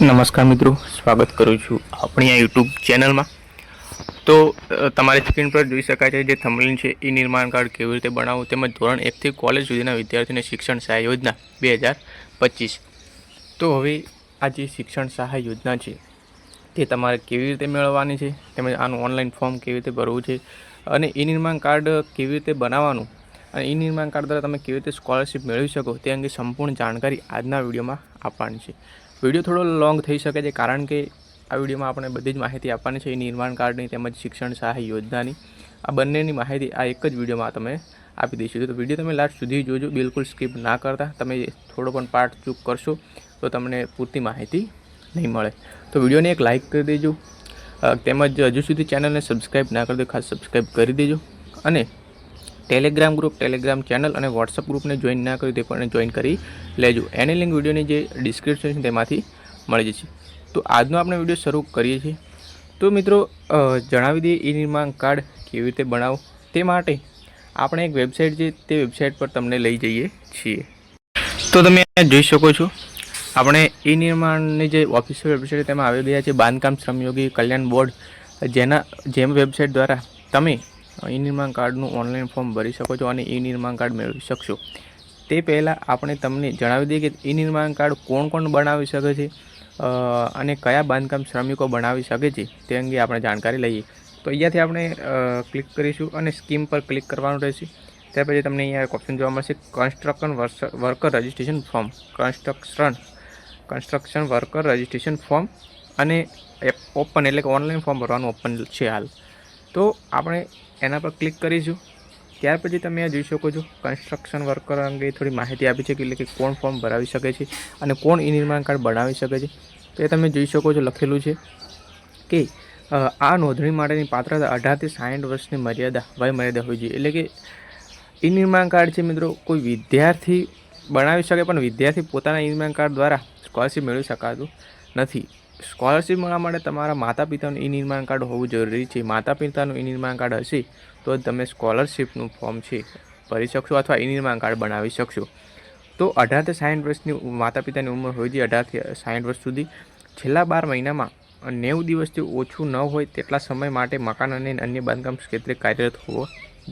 નમસ્કાર મિત્રો, સ્વાગત કરું છું આપણી આ યુટ્યુબ ચેનલમાં. તો તમારી સ્ક્રીન પર જોઈ શકાય છે જે થંબલિન છે એ નિર્માણ કાર્ડ કેવી રીતે બનાવવું તેમજ ધોરણ એકથી કોલેજ સુધીના વિદ્યાર્થીઓને શિક્ષણ સહાય યોજના બે હજાર પચીસ. તો હવે, આ જે શિક્ષણ સહાય યોજના છે, તે તમારે કેવી રીતે મેળવવાની છે, તેમજ આનું ઓનલાઈન ફોર્મ કેવી રીતે ભરવું છે, અને એ નિર્માણ કાર્ડ કેવી રીતે બનાવવાનું, અને એ નિર્માણ કાર્ડ દ્વારા તમે કેવી રીતે સ્કોલરશિપ મેળવી શકો, તે અંગે સંપૂર્ણ જાણકારી આજના વિડીયોમાં આપવાની છે. વીડિયો થોડો લોંગ થઈ શકે છે, કારણ કે આ વિડીયોમાં આપણે બધી જ માહિતી આપવાની છે, એ નિર્માણ કાર્ડની તેમજ શિક્ષણ સહાય યોજનાની. આ બંનેની માહિતી આ એક જ વિડીયોમાં તમે આપી દઈશું. તો વીડિયો તમે લાસ્ટ સુધી જોજો, બિલકુલ સ્કીપ ના કરતા. તમે થોડો પણ પાર્ટ ચૂક કરશો, તો તમને પૂરતી માહિતી નહીં મળે. તો વિડીયોને એક લાઇક કરી દેજો. તેમજ હજુ સુધી ચેનલને સબસ્ક્રાઈબ ના કરી દો, ખાસ સબસ્ક્રાઈબ કરી દેજો. અને ટેલિગ્રામ ગ્રુપ ટેલિગ્રામ ચેનલ અને વોટ્સઅપ ગ્રુપને જોઈન ના કર્યું તે પણ જોઈન કરી લેજો. એની લિંક વિડીયોની જે ડિસ્ક્રિપ્શન છે તેમાંથી મળી જશે. તો આજનો આપણે વીડિયો શરૂ કરીએ છીએ. તો મિત્રો જણાવી દઈએ ઈ નિર્માણ કાર્ડ કેવી રીતે બનાવો તે માટે આપણે એક વેબસાઇટ છે તે વેબસાઇટ પર તમને લઈ જઈએ છીએ. તો તમે જોઈ શકો છો, આપણે ઈ નિર્માણની જે ઓફિશિયલ વેબસાઇટ તેમાં આવી ગયા છે બાંધકામ શ્રમયોગી કલ્યાણ બોર્ડ. જેના, જેમ વેબસાઇટ દ્વારા તમે ઈ નિર્માણ કાર્ડનું ઓનલાઈન ફોર્મ ભરી શકો છો અને ઈ નિર્માણ કાર્ડ મેળવી શકશો. તે પહેલાં આપણે તમને જણાવી દઈએ કે ઈ નિર્માણ કાર્ડ કોણ કોણ બનાવી શકે છે અને કયા બાંધકામ શ્રમિકો બનાવી શકે છે, તે અંગે આપણે જાણકારી લઈએ. તો અહીંયાથી આપણે ક્લિક કરીશું અને સ્કીમ પર ક્લિક કરવાનું રહેશે. ત્યાર પછી તમને અહીંયા એક ઓપ્શન જોવા મળશે, construction worker registration form. Construction construction worker registration form અને ઓપન એટલે કે ઓનલાઈન ફોર્મ ભરવાનું ઓપન છે હાલ. તો આપણે એના પર ક્લિક કરીશું. ત્યાર પછી તમે આ જોઈ શકો છો કન્સ્ટ્રક્શન વર્કર અંગે થોડી માહિતી આપી છે કે એટલે કે કોણ ફોર્મ ભરાવી શકે છે અને કોણ ઈ નિર્માણ કાર્ડ બનાવી શકે છે. તો એ તમે જોઈ શકો છો લખેલું છે કે આ નોંધણી માટેની પાત્રતા અઢારથી સાઠ વર્ષની મર્યાદા, વયમર્યાદા હોય જોઈએ એટલે કે ઈ નિર્માણ કાર્ડ છે મિત્રો, કોઈ વિદ્યાર્થી બનાવી શકે, પણ વિદ્યાર્થી પોતાના ઈ નિર્માણ કાર્ડ દ્વારા સ્કોલરશીપ મેળવી શકાતું નથી. સ્કોલરશિપ મળવા માટે તમારા માતા પિતાનું ઈ નિર્માણ કાર્ડ હોવું જરૂરી છે. માતા પિતાનું ઈ નિર્માણ કાર્ડ હશે તો તમે સ્કોલરશિપનું ફોર્મ છે, ભરી શકશો અથવા ઈ નિર્માણ કાર્ડ બનાવી શકશો. તો અઢારથી સાઠ વર્ષની માતા પિતાની ઉંમર હોય છે અઢારથી સાઠ વર્ષ સુધી. છેલ્લા બાર મહિનામાં નેવું દિવસથી ઓછું ન હોય તેટલા સમય માટે મકાન અને અન્ય બાંધકામ ક્ષેત્રે કાર્યરત હોવો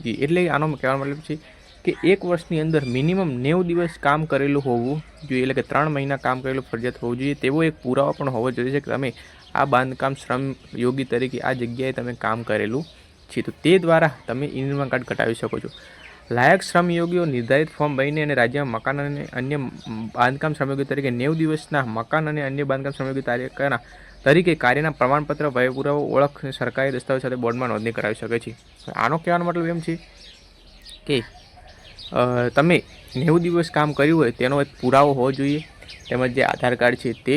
જોઈએ. એટલે આનો કહેવાનો મતલબ છે કે એક વર્ષની અંદર મિનિમમ નેવું દિવસ કામ કરેલું હોવું જોઈએ, એટલે કે ત્રણ મહિના કામ કરેલું ફરજિયાત હોવું જોઈએ, તેવો એક પુરાવો પણ હોવો જોઈએ છે કે તમે આ બાંધકામ શ્રમ યોગી તરીકે આ જગ્યાએ તમે કામ કરેલું છે. તો તે દ્વારા તમે નિર્માણ કાર્ડ કટાવી શકો છો. લાયક શ્રમયોગીઓ નિર્ધારિત ફોર્મ ભરીને અને રાજ્યમાં મકાન અને અન્ય બાંધકામ શ્રમયોગી તરીકે નેવું દિવસના મકાન અને અન્ય બાંધકામ શ્રમયોગી તારીખના તરીકે કાર્યના પ્રમાણપત્ર વય પુરાવો, ઓળખ સરકારી દસ્તાવેજ સાથે બોર્ડમાં નોંધણી કરાવી શકે છે. આનો કહેવાનો મતલબ એમ છે કે તમે નેવું દિવસ કામ કર્યું હોય તેનો એક પુરાવો હોવો જોઈએ, તેમજ જે આધાર કાર્ડ છે તે,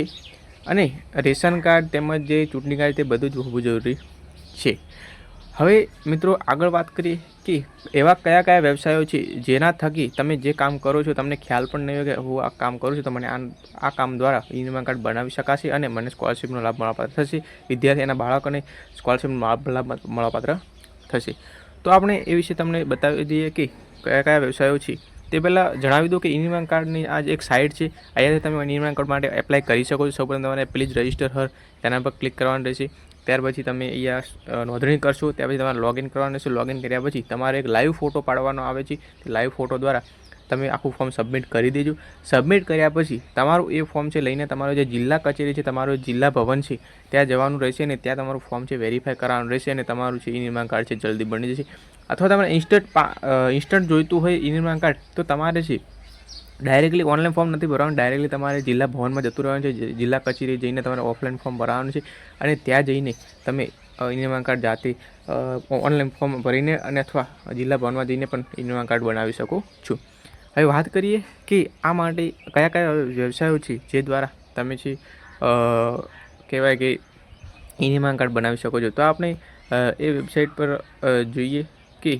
અને રેશન કાર્ડ તેમજ જે ચૂંટણી કાર્ડ તે બધું જ હોવું જરૂરી છે. હવે મિત્રો આગળ વાત કરીએ કે એવા કયા કયા વ્યવસાયો છે જેના થકી તમે જે કામ કરો છો તમને ખ્યાલ પણ નહીં હોય કે હું આ કામ કરું છું તો મને આ આ કામ દ્વારા ઈ કાર્ડ બનાવી શકાશે અને મને સ્કોલરશિપનો લાભ મળવાપાત્ર થશે, વિદ્યાર્થી એના બાળકોને સ્કોલરશિપનો લાભ લાભ મળવાપાત્ર થશે. તો આપણે એ વિશે તમને બતાવી દઈએ કે કયા કયા વ્યવસાયો છે તે પહેલાં જણાવી દો કે ઈ નિર્માણ કાર્ડની આ જ એક સાઇટ છે, અહીંયાથી તમે નિર્માણ કાર્ડ માટે એપ્લાય કરી શકો છો. સૌપ્રથમ તમારે પ્લીઝ રજિસ્ટર હર તેના પર ક્લિક કરવાનું રહેશે. ત્યાર પછી તમે અહીંયા નોંધણી કરશો, ત્યાર પછી તમારે લોગિન કરવાનું રહેશે. લોગિન કર્યા પછી તમારે એક લાઈવ ફોટો પાડવાનો આવે છે. તે લાઈવ ફોટો દ્વારા તમે આખું ફોર્મ સબમિટ કરી દેજો. સબમિટ કર્યા પછી તમારું એ ફોર્મ છે લઈને તમારો જે જિલ્લા કચેરી છે તમારો જિલ્લા ભવન છે ત્યાં જવાનું રહેશે અને ત્યાં તમારું ફોર્મ છે વેરીફાઈ કરાવવાનું રહેશે અને તમારું છે ઈ નિર્માણ કાર્ડ છે જલ્દી બની જશે. અથવા તમારે ઇન્સ્ટન્ટ ઇન્સ્ટન્ટ જોઈતું હોય ઈ નિર્માણ કાર્ડ તો તમારે છે ડાયરેક્ટલી ઓનલાઈન ફોર્મ નથી ભરવાનું. ડાયરેક્ટલી તમારે જિલ્લા ભવનમાં જતું રહેવાનું છે જિલ્લા કચેરી જઈને તમારે ઓફલાઈન ફોર્મ ભરાવાનું છે અને ત્યાં જઈને તમે અ, કાર્ડ જાતે ઓનલાઈન ફોર્મ ભરીને અને અથવા જિલ્લા ભવનમાં જઈને પણ નિર્માણ કાર્ડ બનાવી શકો છો. હવે વાત કરીએ કે આ માટે કયા કયા વ્યવસાયો છે જે દ્વારા તમે છે કહેવાય કે ઈ નિર્માણ કાર્ડ બનાવી શકો છો? તો આપણે એ વેબસાઇટ પર જોઈએ કે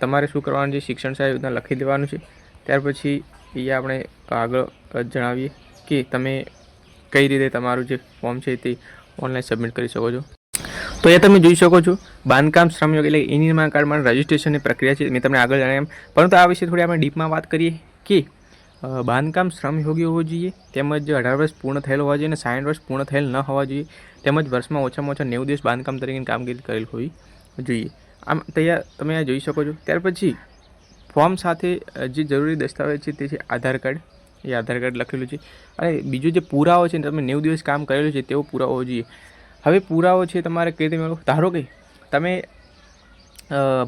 તમારે શું કરવાનું છે? શિક્ષણ સહાય યોજના લખી દેવાનું છે. ત્યાર પછી એ આપણે આગળ જણાવીએ કે તમે કઈ રીતે તમારું જે ફોર્મ છે તે ઓનલાઈન સબમિટ કરી શકો છો. તો એ તમે જોઈ શકો છો. બાંધકામ શ્રમયોગ એટલે ઈ નિર્માણ કાર્ડ માટે રજિસ્ટ્રેશનની પ્રક્રિયા છે. મેં તમને આગળ જણાવ્યું પરંતુ આ વિશે થોડી આપણે ડીપમાં વાત કરીએ કે બાંધકામ શ્રમયોગી હોવો જોઈએ, તેમજ અઢાર વર્ષ પૂર્ણ થયેલ હોવા જોઈએ અને સાઠ વર્ષ પૂર્ણ થયેલ ન હોવા જોઈએ, તેમજ વર્ષમાં ઓછામાં ઓછા નેવું દિવસ બાંધકામ તરીકે કામગીરી કરેલ હોવી જોઈએ. આમ તૈયાર તમે આ જોઈ શકો છો. ત્યાર પછી ફોર્મ સાથે જે જરૂરી દસ્તાવેજ છે તે છે આધાર કાર્ડ. એ આધાર કાર્ડ લખેલું છે. અને બીજું જે પુરાવો છે તમે નેવું દિવસ કામ કરેલું છે, તેવો પુરાવો જોઈએ. હવે પુરાવો છે તમારે કઈ રીતે મેળવો ધારો કે તમે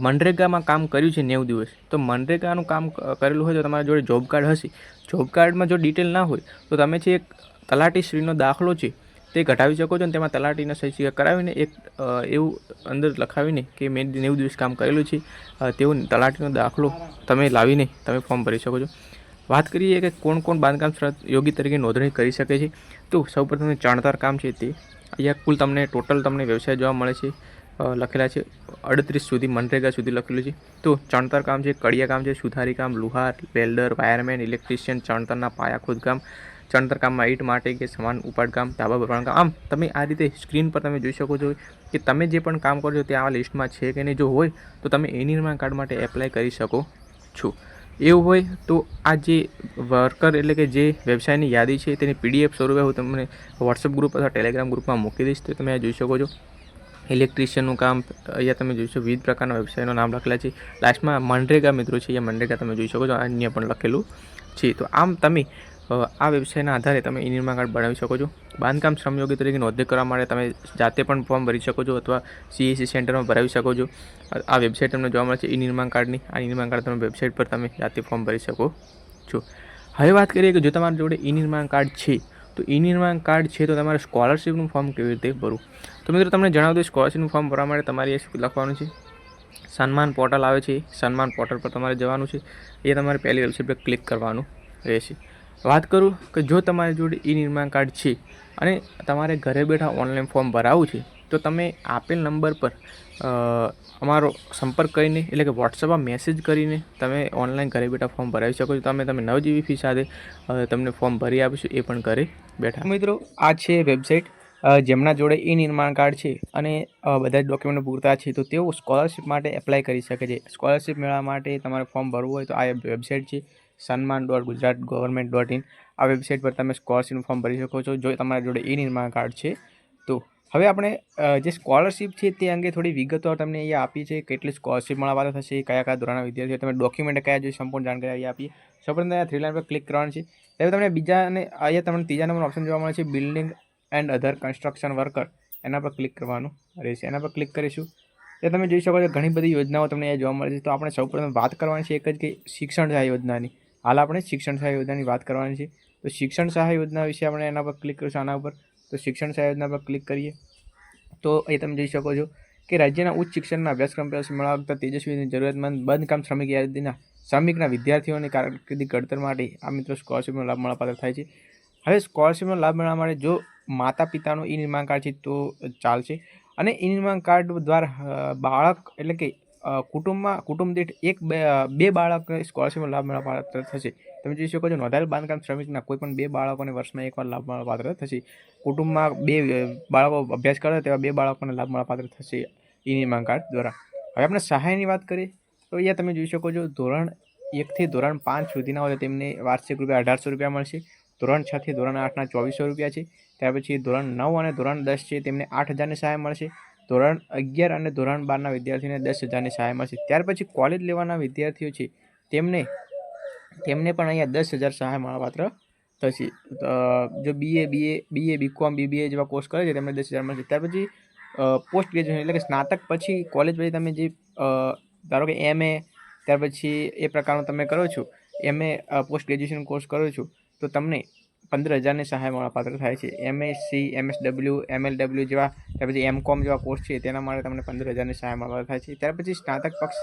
મનરેગામાં કામ કર્યું છે નેવું દિવસ, તો મનરેગાનું કામ કરેલું હોય તો તમારા જોડે જોબ કાર્ડ હશે. જોબ કાર્ડમાં જો ડિટેલ ના હોય, તો તમે છે એક તલાટીશ્રીનો દાખલો છે, તે કઢાવી શકો છો અને તેમાં તલાટીના સહી કરાવીને એક એવું અંદર લખાવીને કે મેં નેવું દિવસ કામ કરેલું છે તેવો તલાટીનો દાખલો તમે લાવીને તમે ફોર્મ ભરી શકો છો. વાત કરીએ કે કોણ કોણ બાંધકામ શ્રમ યોગી તરીકે નોંધણી કરી શકે છે, તો સૌપ્રથમ ચણતર કામ છે તે. અહીંયા કુલ તમને ટોટલ તમને વ્યવસાય જોવા મળે છે લખેલા છે, અડત્રીસ સુધી મનરેગા સુધી લખેલું છે. તો ચણતર કામ છે, કડિયા કામ છે, સુથારી કામ, લુહાર, વેલ્ડર, વાયરમેન, ઇલેક્ટ્રિશિયન ચણતરના પાયા ખોદકામ ચણતર કામમાં ઈંટ માટે કે સમાન ઉપાડ કામ, ધાબા ભરવાનું કામ. આમ તમે આ રીતે સ્ક્રીન પર તમે જોઈ શકો છો કે તમે જે પણ કામ કરો છો તે આ લિસ્ટમાં છે કે નહીં જો હોય તો તમે એ નિર્માણ કાર્ડ માટે એપ્લાય કરી શકો છો. એવું હોય તો આ જે વર્કર એટલે કે જે વ્યવસાયની યાદી છે તેની પીડીએફ સ્વરૂપે હું તમને વોટ્સઅપ ગ્રુપ અથવા ટેલિગ્રામ ગ્રુપમાં મૂકી દઈશ. તો તમે જોઈ શકો છો. ઇલેક્ટ્રિશિયનનું કામ, અહીંયા તમે જોઈશો વિવિધ પ્રકારના વ્યવસાયનું નામ લખેલા છે. લાસ્ટમાં મનરેગા મિત્રો છે, અહીંયા મનરેગા તમે જોઈ શકો છો, અન્ય પણ લખેલું છે. તો આમ તમે આ વ્યવસાયના આધારે તમે ઈ નિર્માણ કાર્ડ બનાવી શકો છો. બાંધકામ શ્રમયોગી તરીકે નોંધણી કરવા માટે તમે જાતે પણ ફોર્મ ભરી શકો છો અથવા સીએસસી સેન્ટરમાં ભરાવી શકો છો. આ- વેબસાઇટ તમને જોવા મળે છે ઈ નિર્માણ કાર્ડની. આ નિર્માણ કાર્ડ તમે વેબસાઇટ પર તમે જાતે ફોર્મ ભરી શકો છો. હવે વાત કરીએ કે જો તમારી જોડે ઈ નિર્માણ કાર્ડ છે, તો ઈ નિર્માણ કાર્ડ છે તો તમારે સ્કોલરશિપનું ફોર્મ કેવી રીતે ભરવું? તો મિત્રો તમને જણાવી સ્કોલરશિપનું ફોર્મ ભરવા માટે તમારે એ લખવાનું છે? સન્માન પોર્ટલ આવે છે. સન્માન પોર્ટલ પર તમારે જવાનું છે. એ તમારે પહેલી વેબસાઇટ પર ક્લિક કરવાનું રહેશે. વાત કરું કે જો તમારી જોડે ઈ નિર્માણ કાર્ડ છે અને તમારે ઘરે બેઠા ઓનલાઈન ફોર્મ ભરાવવું છે, તો તમે આપેલ નંબર પર અમારો સંપર્ક કરીને, એટલે કે વોટ્સઅપમાં મેસેજ કરીને તમે ઓનલાઈન ઘરે બેઠા ફોર્મ ભરાવી શકો છો. તમે તમે નવ જીબી ફી સાથે તમને ફોર્મ ભરી આપીશું એ પણ ઘરે બેઠા. મિત્રો, આ છે વેબસાઇટ જેમના જોડે ઈ નિર્માણ કાર્ડ છે અને બધા જ ડોક્યુમેન્ટ પૂરતા છે, તો તેઓ સ્કોલરશિપ માટે એપ્લાય કરી શકે છે. સ્કોલરશિપ મેળવવા માટે તમારે ફોર્મ ભરવું હોય તો આ વેબસાઇટ છે. Sanman dot Gujarat government dot in આ વેબસાઇટ પર તમે સ્કોલરશીપનું ફોર્મ ભરી શકો છો. જો તમારા જોડે ઈ નિર્માણ કાર્ડ છે, તો હવે આપણે જે સ્કોલરશિપ છે તે અંગે થોડી વિગતો તમને અહીંયા આપી છે. કેટલી સ્કોલરશીપ મળવાપાત્ર થશે, કયા કયા ધોરણના વિદ્યાર્થીઓ, તમે ડોક્યુમેન્ટ કયા જોઈએ સંપૂર્ણ જાણકારી અહીંયા આપીએ. સૌપ્રથમ અહીંયા થ્રી લાઇન પર ક્લિક કરવાનું છે. ત્યારે તમને બીજા અને અહીંયા તમને ત્રીજા નંબર ઓપ્શન જોવા મળે છે building and other construction worker એના પર ક્લિક કરવાનું રહેશે. એના પર ક્લિક કરીશું. તો તમે જોઈ શકો છો ઘણી બધી યોજનાઓ તમને અહીંયા જોવા મળે છે. તો આપણે સૌપ્રથમ વાત કરવાની છે એક જ કે શિક્ષણ સહાય યોજનાની. હાલ આપણે શિક્ષણ સહાય યોજનાની વાત કરવાની છે. તો શિક્ષણ સહાય યોજના વિશે આપણે એના પર ક્લિક કરીશું આના ઉપર. તો શિક્ષણ સહાય યોજના પર ક્લિક કરીએ. તો એ તમે જોઈ શકો છો કે રાજ્યના ઉચ્ચ શિક્ષણના અભ્યાસક્રમ પ્રવેશ મેળવતા તેજસ્વીની જરૂરિયાતમંદ બંધકામ શ્રમિક યાદીના શ્રમિકના વિદ્યાર્થીઓની કારકિર્દી ઘડતર માટે આ મિત્રો સ્કોલરશીપનો લાભ મળવાપાત્ર થાય છે. હવે સ્કોલરશીપનો લાભ મેળવવા માટે જો માતા પિતાનું ઈ નિર્માણ કાર્ડ છે તો ચાલશે. અને ઈ નિર્માણ કાર્ડ દ્વારા બાળક એટલે કે કુટુંબમાં, કુટુંબ દીઠ એક બે બે બાળક સ્કોલરશીપનો લાભ મળવાપાત્ર થશે. તમે જોઈ શકો છો, નોંધાયેલ બાંધકામ શ્રમિકના કોઈ પણ બે બાળકોને વર્ષમાં એકવાર લાભ મળવાપાત્ર થશે. કુટુંબમાં બે બાળકો અભ્યાસ કરે તેવા બે બાળકોને લાભ મળવા પાત્ર થશે ઈ નિર્માણ કાર્ડ દ્વારા. હવે આપણે સહાયની વાત કરીએ, તો અહીંયા તમે જોઈ શકો છો, ધોરણ એકથી ધોરણ પાંચ સુધીના હોય તેમને વાર્ષિક રૂપિયા અઢારસો રૂપિયા મળશે. ધોરણ છથી ધોરણ આઠના ચોવીસો રૂપિયા છે. ત્યાર પછી ધોરણ નવ અને ધોરણ દસ છે, તેમને આઠ હજારની સહાય મળશે. ધોરણ અગિયાર અને ધોરણ બારના વિદ્યાર્થીઓને દસ હજારની સહાય મળશે. ત્યાર પછી કોલેજ લેવાના વિદ્યાર્થીઓ છે, તેમને તેમને પણ અહીંયા દસ હજાર સહાય મળવાપાત્ર થશે. જો BA BA BA BCom BBA જેવા કોર્સ કરે છે, તેમને દસ હજાર મળશે. ત્યાર પછી પોસ્ટ ગ્રેજ્યુએશન એટલે કે સ્નાતક પછી કોલેજ પછી તમે જે ધારો કે એમએ ત્યાર પછી એ પ્રકારનો તમે કરો છો. એમએ પોસ્ટ ગ્રેજ્યુએશન કોર્સ કરો છો, તો તમને પંદર હજારની સહાય મળવાપાત્ર થાય છે. એમએસસી એમએસડબલ્યુ એમએલડબલ્યુ જેવા ત્યાર પછી એમકોમ જેવા કોર્સ છે, તેના માટે તમને પંદર હજારની સહાય મળવા થાય છે. ત્યાર પછી સ્નાતક પક્ષ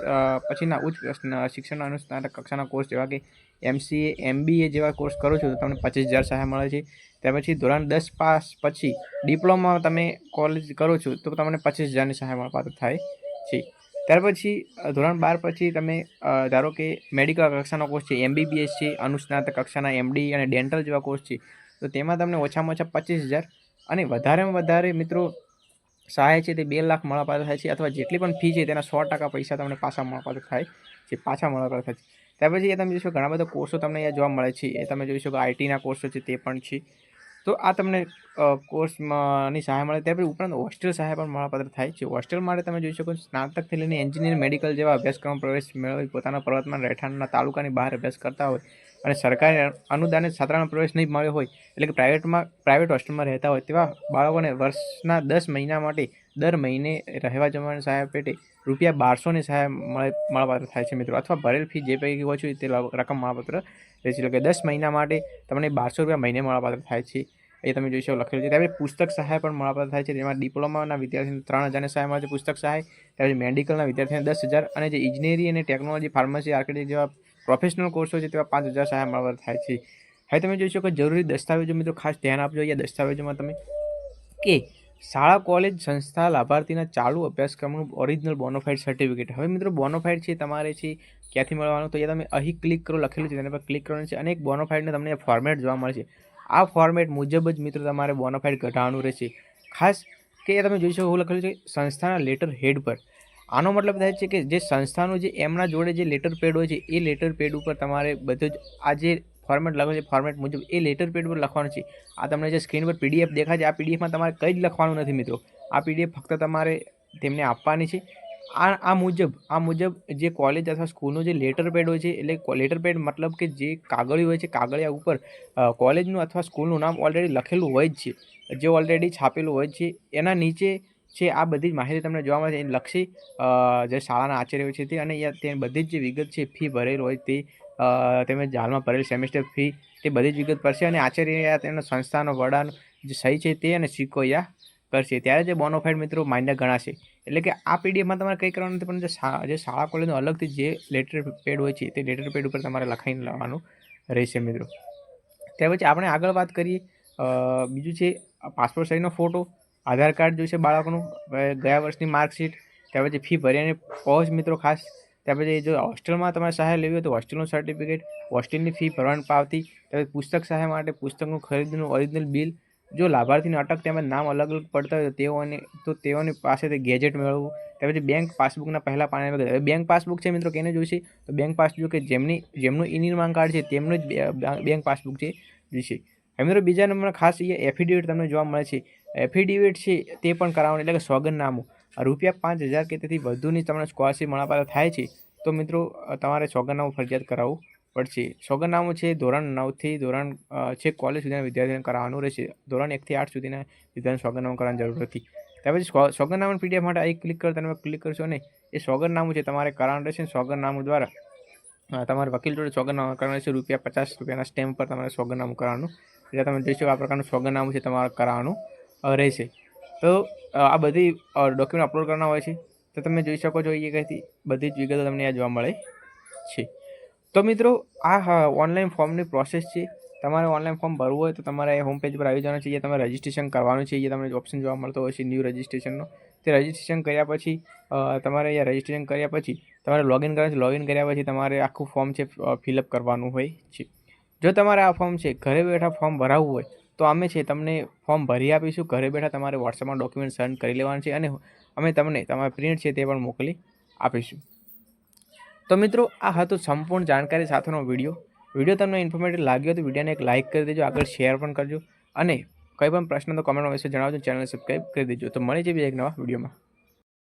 પછીના ઉચ્ચ શિક્ષણ શિક્ષણના અનુસ્નાતક કક્ષાના કોર્સ જેવા કે એમસીએ એમબીએ જેવા કોર્સ કરો છો તો તમને પચીસ હજાર સહાય મળે છે. ત્યાર પછી ધોરણ દસ પાસ પછી ડિપ્લોમા તમે કોલેજ કરો છો તો તમને પચીસ હજારની સહાય મળવાપાત્ર થાય છે. ત્યાર પછી ધોરણ બાર પછી તમે ધારો કે મેડિકલ કક્ષાનો કોર્સ છે, એમબીબીએસ છે, અનુસ્નાતક કક્ષાના એમડી અને ડેન્ટલ જેવા કોર્સ છે, તો તેમાં તમને ઓછામાં ઓછા પચીસ હજાર અને વધારેમાં વધારે મિત્રો સહાય છે તે બે લાખ મળવાપાત્ર થાય છે અથવા જેટલી પણ ફી છે તેના સો ટકા પૈસા તમને પાછા મળવાપાત્ર થાય છે, પાછા મળવાપાત્ર થાય છે. ત્યાર પછી તમે જોઈશો ઘણા બધા કોર્સો તમને અહીંયા જોવા મળે છે. એ તમે જોઈ શકો આઈટીના કોર્સો છે તે પણ છે. તો આ તમને કોર્સમાં સહાય મળે. તે પછી ઉપરાંત હોસ્ટેલ સહાય પણ મળવાપાત્ર થાય છે. હોસ્ટેલ માટે તમે જોઈ શકો સ્નાતકથી લઈને એન્જિનિયર, મેડિકલ જેવા અભ્યાસક્રમ પ્રવેશ મેળવી પોતાના પર્વતમાં રહેઠાણના તાલુકાની બહાર અભ્યાસ કરતા હોય અને સરકારી અનુદાને છાત્રાનો પ્રવેશ નહીં મળ્યો હોય, એટલે કે પ્રાઇવેટમાં, પ્રાઇવેટ હોસ્ટેલમાં રહેતા હોય તેવા બાળકોને વર્ષના દસ મહિના માટે દર મહિને રહેવા જમવાની સહાય પેટે રૂપિયા બારસોની સહાય મળે મળવાપાત્ર થાય છે મિત્રો. અથવા ભરેલ ફી જે પૈકી હોય છે તે રકમ મળવાપાત્ર રહે છે એટલે કે દસ મહિના માટે તમને બારસો રૂપિયા મહિને મળવાપાત્ર થાય છે. એ તમે જોઈ શકો, લખેલું છે. ત્યારે પુસ્તક સહાય પણ મળવાપાત્ર થાય છે. જેમાં ડિપ્લોમાના વિદ્યાર્થીને ત્રણ હજારની સહાય મળે છે પુસ્તક સહાય. ત્યારે મેડિકલના વિદ્યાર્થીને દસ હજાર અને જે ઇજનેરી અને ટેકનોલોજી, ફાર્મસી આર્કિટેક્ટ જેવા પ્રોફેશનલ કોર્સો છે તેવા પાંચ હજાર સહાય મળવા થાય છે. હવે તમે જોઈ શકો જરૂરી દસ્તાવેજો મિત્રો ખાસ ધ્યાન આપજો. અહીંયા દસ્તાવેજોમાં તમે કે શાળા, કોલેજ, સંસ્થા, લાભાર્થીના ચાલુ અભ્યાસક્રમનું ઓરિજિનલ બોનોફાઇડ સર્ટિફિકેટ હવે મિત્રો બોનોફાઇડ છે તમારે છે ક્યાંથી મળવાનું? તો એ તમે અહીં ક્લિક કરો, લખેલું છે, તેના પર ક્લિક કરવાનું છે અને એક બોનોફાઇડને તમને ફોર્મેટ જોવા મળશે આ ફોર્મેટ મુજબ જ મિત્રો તમારે બોનોફાઇડ ઘટાડવાનું રહેશે. ખાસ કે તમે જોઈ શકો એવું લખેલું છે સંસ્થાના લેટર હેડ પર. આનો મતલબ થાય છે કે જે સંસ્થાનું જે એમના જોડે જે લેટર પેડ હોય છે, એ લેટર પેડ ઉપર તમારે બધું જ આ જે ફોર્મેટ લખો છે ફોર્મેટ મુજબ એ લેટર પેડ પર લખવાનું છે. આ તમને જે સ્ક્રીન પર પીડીએફ દેખાય છે, આ પીડીએફમાં તમારે કંઈ જ લખવાનું નથી મિત્રો. આ પીડીએફ ફક્ત તમારે તેમને આપવાની છે. આ આ મુજબ આ મુજબ જે કોલેજ અથવા સ્કૂલનું જે લેટર પેડ હોય છે, એટલે લેટર પેડ મતલબ કે જે કાગળિયું હોય છે, કાગળિયા ઉપર કોલેજનું અથવા સ્કૂલનું નામ ઓલરેડી લખેલું હોય જ છે, જે ઓલરેડી છાપેલું હોય છે. એના નીચે છે આ બધી જ માહિતી તમને જોવા મળે છે લક્ષી જે શાળાના આચાર્ય છે તે, અને તે બધી જ જે વિગત છે ફી ભરેલ હોય તે તેમજ હાલમાં ભરેલ સેમેસ્ટર ફી તે બધી જ વિગત પડશે અને આચાર્ય તેના સંસ્થાનો વડાનો જે સહી છે તે અને સિક્કો યા કરશે. ત્યારે જે બોનોફાઇડ મિત્રો માન્ય ગણાશે. એટલે કે આ પીડીએફમાં તમારે કંઈ કરવાનું નથી, પણ જે શાળા કોલેજનો અલગથી જે લેટર પેડ હોય છે, તે લેટર પેડ ઉપર તમારે લખાઈને લાવવાનું રહેશે મિત્રો. ત્યાર પછી આપણે આગળ વાત કરીએ બીજું છે પાસપોર્ટ સાઇઝનો ફોટો આધાર કાર્ડ જોઈશે બાળકોનું ગયા વર્ષની માર્કશીટ ત્યાર પછી ફી ભર્યાની પહોંચ મિત્રો ખાસ. ત્યાર પછી જો હોસ્ટેલમાં તમારે સહાય લેવી હોય તો હોસ્ટેલનું સર્ટિફિકેટ હોસ્ટેલની ફી ભરવાની પાવતી, ત્યાર પુસ્તક સહાય માટે પુસ્તકનું ખરીદનું ઓરિજિનલ બિલ જો લાભાર્થીની અટક તેમજ નામ અલગ અલગ પડતા હોય તેઓને તો તેઓની પાસેથી ગેજેટ મેળવવું. તેમજ બેંક પાસબુકના પહેલાં પાને બેંક પાસબુક છે મિત્રો, કેને જોઈશે? તો બેંક પાસબુક કે જેમની જેમનું ઈ નિર્માણ કાર્ડ છે, તેમનું જ બેંક પાસબુક છે, જોઈશે. હવે મિત્રો બીજા નંબરમાં ખાસ એ એફિડેવિટ તમને જોવા મળે છે. એફિડેવિટ છે તે પણ કરાવવાનું, એટલે કે સોગંદનામું. રૂપિયા પાંચ હજાર કે તેથી વધુની તમને સ્કોલરશીપ મળવાપાત્ર થાય છે. તો મિત્રો, તમારે સોગંદનામું ફરજિયાત કરાવવું. પડશે. સોગંદનામું છે ધોરણ નવથી ધોરણ છે કોલેજ સુધીના વિદ્યાર્થીઓને કરાવવાનું રહેશે. ધોરણ એકથી આઠ સુધીના વિદ્યાર્થીઓને સોગંદનામું કરવાની જરૂર નથી. ત્યાર પછી સોગંદનામું પીડીએફ માટે અહીં ક્લિક કરો, તમે ક્લિક કરશો અને એ સોગંદનામું છે તમારે કરાવવાનું રહેશે સોગંદનામું દ્વારા. તમારે વકીલ જોડે સોગંદનામું કરવાનું છે રૂપિયા પચાસ રૂપિયાના સ્ટેમ્પ પર તમારે સોગંદનામું કરવાનું એટલે તમે જોઈ આ પ્રકારનું સોગંદનામું છે તમારે કરાવવાનું રહેશે. તો આ બધી ડોક્યુમેન્ટ અપલોડ કરવાના હોય છે. તો તમે જોઈ શકો છો, એ કઈથી બધી જ વિગતો તમને આ જોવા મળે છે. તો મિત્રો, આ ઓનલાઈન ફોર્મની પ્રોસેસ છે. તમારે ઓનલાઈન ફોર્મ ભરવું હોય તો તમારે હોમ પેજ પર આવી જવાનું છે. એ તમારે રજિસ્ટ્રેશન કરવાનું છે, એ તમને ઓપ્શન જોવા મળતો હોય છે ન્યૂ રજિસ્ટ્રેશનનો તે રજિસ્ટ્રેશન કર્યા પછી તમારે અહીંયા રજિસ્ટ્રેશન કર્યા પછી, તમારે લોગિન કરવાનું છે. લોગિન કર્યા પછી તમારે આખું ફોર્મ છે ફિલઅપ કરવાનું હોય છે. જો તમારે આ ફોર્મ છે, ઘરે બેઠા ફોર્મ ભરાવવું હોય, તો અમે છે, તમને ફોર્મ ભરી આપીશું. ઘરે બેઠા તમારે વોટ્સઅપમાં ડોક્યુમેન્ટ સેન્ડ કરી લેવાનું છે અને અમે તમને તમારે પ્રિન્ટ છે, તે પણ મોકલી આપીશું. તો મિત્રો, આ હતો સંપૂર્ણ જાણકારી સાથેનો વીડિયો. વીડિયો તમને ઇન્ફોર્મેટિવ લાગ્યો તો વિડીયોને એક લાઇક કરી દેજો, આગળ શેર પણ કરજો અને કંઈ પણ પ્રશ્ન તો કમેન્ટ વિશે જણાવજો ચેનલ સબસ્ક્રાઈબ કરી દેજો. તો મળી જઈએ એક નવા વિડીયોમાં.